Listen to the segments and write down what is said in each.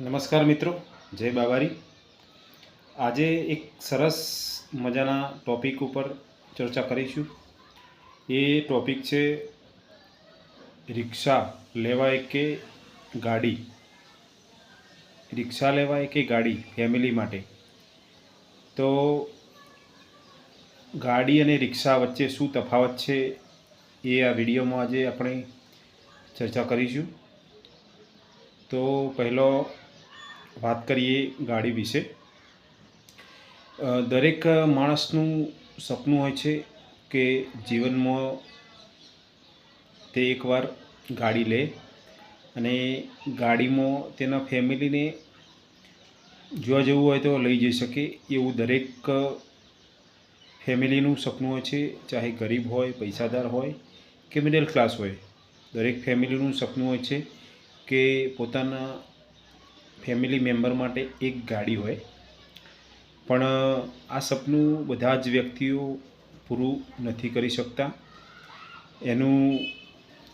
નમસ્કાર મિત્રો, જય બાવારી. આજે એક સરસ મજાના ટોપિક ઉપર ચર્ચા કરીશું. એ ટોપિક છે રિક્ષા લેવાય કે ગાડી? રિક્ષા લેવાય કે ગાડી ફેમિલી માટે? તો ગાડી અને રિક્ષા વચ્ચે શું તફાવત છે એ આ વિડીયોમાં આજે આપણે ચર્ચા કરીશું. તો પહેલો વાત કરીએ ગાડી વિશે. દરેક માણસનું સપનું હોય છે કે જીવનમાં તે એકવાર ગાડી લે અને ગાડીમાં તેના ફેમિલીને જોવા જવું હોય તો લઈ જઈ શકે એવું દરેક ફેમિલીનું સપનું હોય છે. ચાહે ગરીબ હોય, પૈસાદાર હોય કે મિડલ ક્લાસ હોય, દરેક ફેમિલીનું સપનું હોય છે કે પોતાના ફેમિલી મેમ્બર માટે એક ગાડી હોય. પણ, આ સપનું બધા જ વ્યક્તિઓ પૂરું નથી કરી શકતા. એનું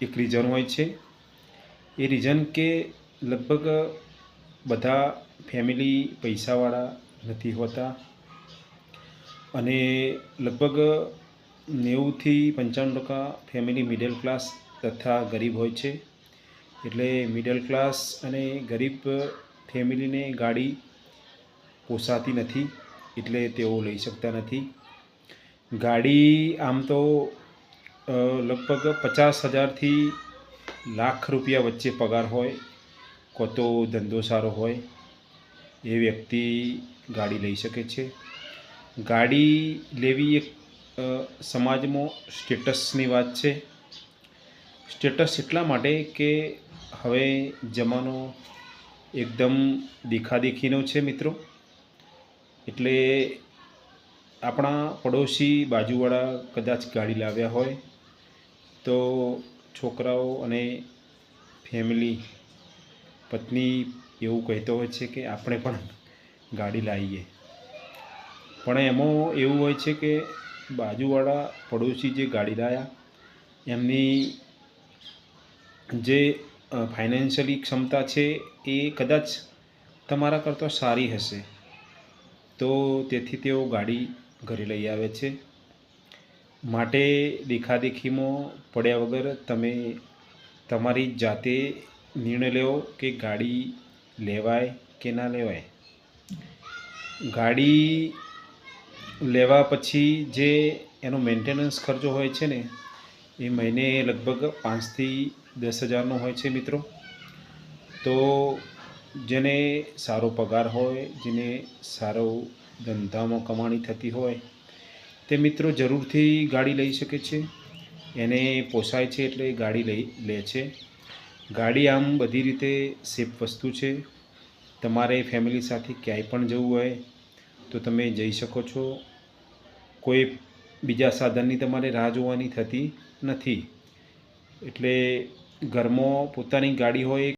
એક રીઝન હોય છે. એ રીઝન કે લગભગ બધા ફેમિલી પૈસાવાળા નથી હોતા. અને લગભગ નેવુંથી પંચાણું ટકા ફેમિલી મિડલ ક્લાસ તથા ગરીબ હોય છે. એટલે મિડલ ક્લાસ અને ગરીબ ફેમિલીને ગાડી પોસાતી નથી, એટલે તેઓ લઈ શકતા નથી. ગાડી આમ તો લગભગ પચાસ હજારથી લાખ રૂપિયા વચ્ચે પગાર હોય, કોતો ધંધો સારો હોય, એ વ્યક્તિ ગાડી લઈ શકે છે. ગાડી લેવી એક સમાજમાં સ્ટેટસની વાત છે. સ્ટેટસ એટલા માટે કે હવે જમાનો એકદમ દેખાદેખીનો છે મિત્રો. એટલે આપણા પડોશી બાજુવાળા કદાચ ગાડી લાવ્યા હોય તો છોકરાઓ અને ફેમિલી, પત્ની એવું કહેતો હોય છે કે આપણે પણ ગાડી લાવીએ. પણ એમાં એવું હોય છે કે બાજુવાળા પડોશી જે ગાડી લાવ્યા એમની જે ફાઇનાન્શિયલી ક્ષમતા છે એ કદાચ તમારા કરતાં સારી હશે. તો તેથી તેઓ ગાડી ઘરે લઈ આવે છે. માટે દેખાદેખીમાં પડ્યા વગર તમે તમારી જાતે નિર્ણય લેવો કે ગાડી લેવાય કે ના લેવાય. ગાડી લેવા પછી જે એનો મેન્ટેનન્સ ખર્ચો હોય છે ને એ મહિને લગભગ પાંચથી દસ હજારનો હોય છે મિત્રો. તો જેને સારો પગાર હોય, જેને સારો ધંધામાં કમાણી થતી હોય, તે મિત્રો જરૂરથી ગાડી લઈ શકે છે. એને પોસાય છે એટલે ગાડી લઈ લે છે. ગાડી આમ બધી રીતે સેફ વસ્તુ છે. તમારે ફેમિલી સાથે ક્યાંય પણ જવું હોય, તો તમે જઈ શકો છો. કોઈ બીજા સાધનની તમારે રાહ જોવાની થતી નથી. એટલે ઘરમાં પોતાની ગાડી હોય